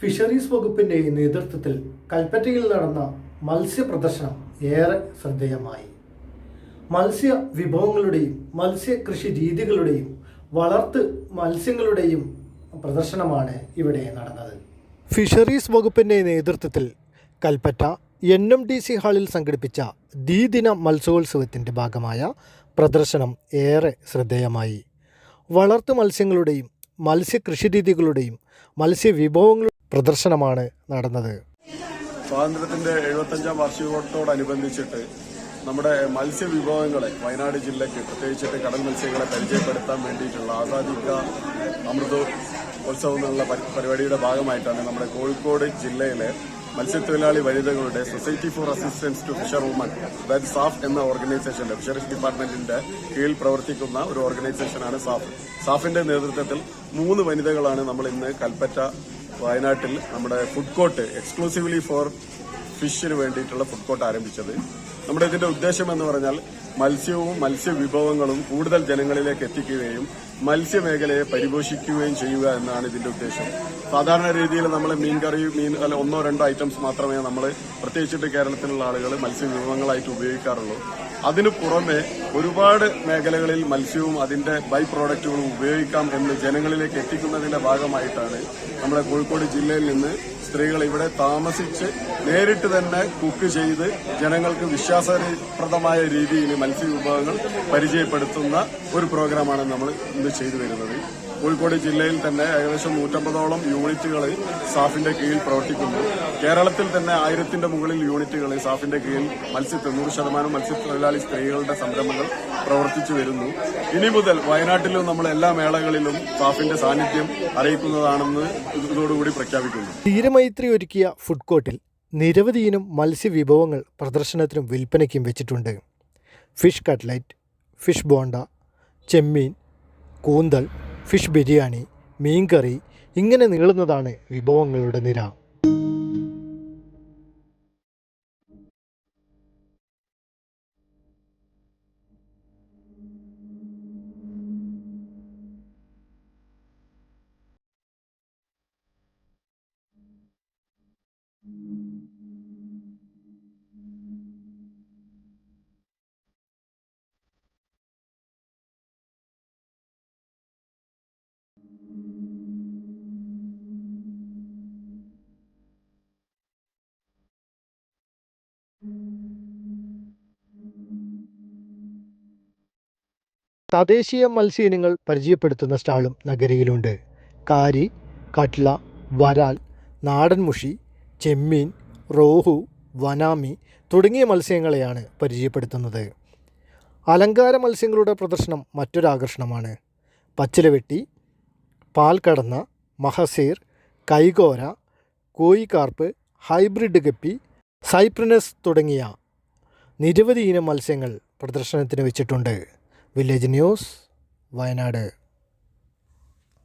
Fisheries വകുപ്പിന്റെ നേതൃത്വത്തിൽ കൽപ്പറ്റയിൽ നടന്ന മത്സ്യ പ്രദർശനം ഏറെ ശ്രദ്ധേയമായി. മത്സ്യ വിഭവങ്ങളുടെയും മത്സ്യ കൃഷി രീതികളുടെയും വളർത്ത് മത്സ്യങ്ങളുടെയും പ്രദർശനമാണ് ഇവിടെ നടന്നത്. ഫിഷറീസ് വകുപ്പിന്റെ നേതൃത്വത്തിൽ Kalpetta N M D C ഹാളിൽ സംഘടിപ്പിച്ച ദ്വിദിന മത്സ്യോത്സവത്തിന്റെ ഭാഗമായ പ്രദർശനം ഏറെ ശ്രദ്ധേയമായി. വളർത്തു മത്സ്യങ്ങളുടെയും മത്സ്യ കൃഷിരീതികളുടെയും മത്സ്യ വിഭവങ്ങളുടെ പ്രദർശനമാണ് നടന്നത്. സ്വാതന്ത്ര്യത്തിന്റെ എഴുപത്തഞ്ചാം വാർഷികത്തോടനുബന്ധിച്ചിട്ട് നമ്മുടെ മത്സ്യ മത്സ്യവിഭവങ്ങളെ വയനാട് ജില്ലയ്ക്ക് പ്രത്യേകിച്ചിട്ട് കടൽ മത്സ്യങ്ങളെ പരിചയപ്പെടുത്താൻ വേണ്ടിയിട്ടുള്ള ആസാദിക്ക അമൃത ഉത്സവം എന്നുള്ള പരി- പരിപാടിയുടെ ഭാഗമായിട്ടാണ് നമ്മുടെ കോഴിക്കോട് ജില്ലയിലെ മത്സ്യത്തൊഴിലാളി വനിതകളുടെ society for assistance to fisher woman അതായത് സാഫ് എന്ന ഓർഗനൈസേഷന്റെ ഫിഷറീസ് ഡിപ്പാർട്ട്മെന്റിന്റെ കീഴിൽ പ്രവർത്തിക്കുന്ന ഒരു ഓർഗനൈസേഷനാണ് സാഫ് സാഫിന്റെ നേതൃത്വത്തിൽ മൂന്ന് വനിതകളാണ് നമ്മൾ ഇന്ന് കൽപ്പറ്റ വയനാട്ടിൽ നമ്മുടെ ഫുഡ് കോർട്ട് എക്സ്ക്ലൂസീവ്ലി ഫോർ ഫിഷിന് വേണ്ടിയിട്ടുള്ള ഫുഡ് കോർട്ട് ആരംഭിച്ചത്. നമ്മുടെ ഇതിന്റെ ഉദ്ദേശം എന്ന് പറഞ്ഞാൽ മത്സ്യവും മത്സ്യവിഭവങ്ങളും കൂടുതൽ ജനങ്ങളിലേക്ക് എത്തിക്കുകയും മത്സ്യമേഖലയെ പരിപോഷിക്കുകയും ചെയ്യുക എന്നാണ് ഇതിന്റെ ഉദ്ദേശം. സാധാരണ രീതിയിൽ നമ്മൾ മീൻകറി മീൻ അല്ല ഒന്നോ രണ്ടോ ഐറ്റംസ് മാത്രമേ നമ്മൾ പ്രത്യേകിച്ചിട്ട് കേരളത്തിലുള്ള ആളുകൾ മത്സ്യവിഭവങ്ങളായിട്ട് ഉപയോഗിക്കാറുള്ളൂ. അതിനു പുറമെ ഒരുപാട് മേഖലകളിൽ മത്സ്യവും അതിന്റെ ബൈ പ്രോഡക്റ്റുകളും ഉപയോഗിക്കാം എന്ന് ജനങ്ങളിലേക്ക് എത്തിക്കുന്നതിന്റെ ഭാഗമായിട്ടാണ് നമ്മുടെ കോഴിക്കോട് ജില്ലയിൽ നിന്ന് സ്ത്രീകൾ ഇവിടെ താമസിച്ച് നേരിട്ട് തന്നെ കുക്ക് ചെയ്ത് ജനങ്ങൾക്ക് വിശ്വാസപ്രദമായ രീതിയിൽ മത്സ്യ വിഭവങ്ങൾ പരിചയപ്പെടുത്തുന്ന ഒരു പ്രോഗ്രാമാണ് നമ്മൾ ഇന്ന് ചെയ്തു വരുന്നത്. കോഴിക്കോട് ജില്ലയിൽ തന്നെ ഏകദേശം നൂറ്റമ്പതോളം യൂണിറ്റുകൾ സാഫിന്റെ കീഴിൽ പ്രവർത്തിക്കുന്നു. കേരളത്തിൽ തന്നെ ആയിരത്തിന്റെ മുകളിൽ യൂണിറ്റുകൾ സാഫിന്റെ കീഴിൽ മത്സ്യ തൊണ്ണൂറ് ശതമാനം മത്സ്യത്തൊഴിലാളി സ്ത്രീകളുടെ സംരംഭങ്ങൾ പ്രവർത്തിച്ചു വരുന്നു. ഇനി മുതൽ വയനാട്ടിലും നമ്മൾ എല്ലാ മേളകളിലും സാഫിന്റെ സാന്നിധ്യം അറിയിക്കുന്നതാണെന്ന് ഇതോടുകൂടി പ്രഖ്യാപിക്കുന്നു. തീരമൈത്രി ഒരുക്കിയ ഫുഡ് കോർട്ടിൽ നിരവധി ഇനം മത്സ്യവിഭവങ്ങൾ പ്രദർശനത്തിനും വിൽപ്പനയ്ക്കും വെച്ചിട്ടുണ്ട്. ഫിഷ് കട്ട്ലൈറ്റ് ഫിഷ് ബോണ്ട ചെമ്മീൻ കൂന്തൽ ഫിഷ് ബിരിയാണി മീൻ കറി ഇങ്ങനെ നീളുന്നതാണ് വിഭവങ്ങളുടെ നിര. തദ്ദേശീയ മത്സ്യ ഇനങ്ങൾ പരിചയപ്പെടുത്തുന്ന സ്റ്റാളും നഗരിയിലുണ്ട്. കാരി കട്ല വരാൽ നാടൻ മുഷി ചെമ്മീൻ റോഹു വനാമി തുടങ്ങിയ മത്സ്യങ്ങളെയാണ് പരിചയപ്പെടുത്തുന്നത്. അലങ്കാര മത്സ്യങ്ങളുടെ പ്രദർശനം മറ്റൊരാകർഷണമാണ് പച്ചിലവെട്ടി പാൽക്കടന്ന മഹസീർ കൈകോര koi carp hybrid guppy cyprinus തുടങ്ങിയ നിരവധി ഇനം മത്സ്യങ്ങൾ പ്രദർശനത്തിന് വെച്ചിട്ടുണ്ട്. Village news Wayanad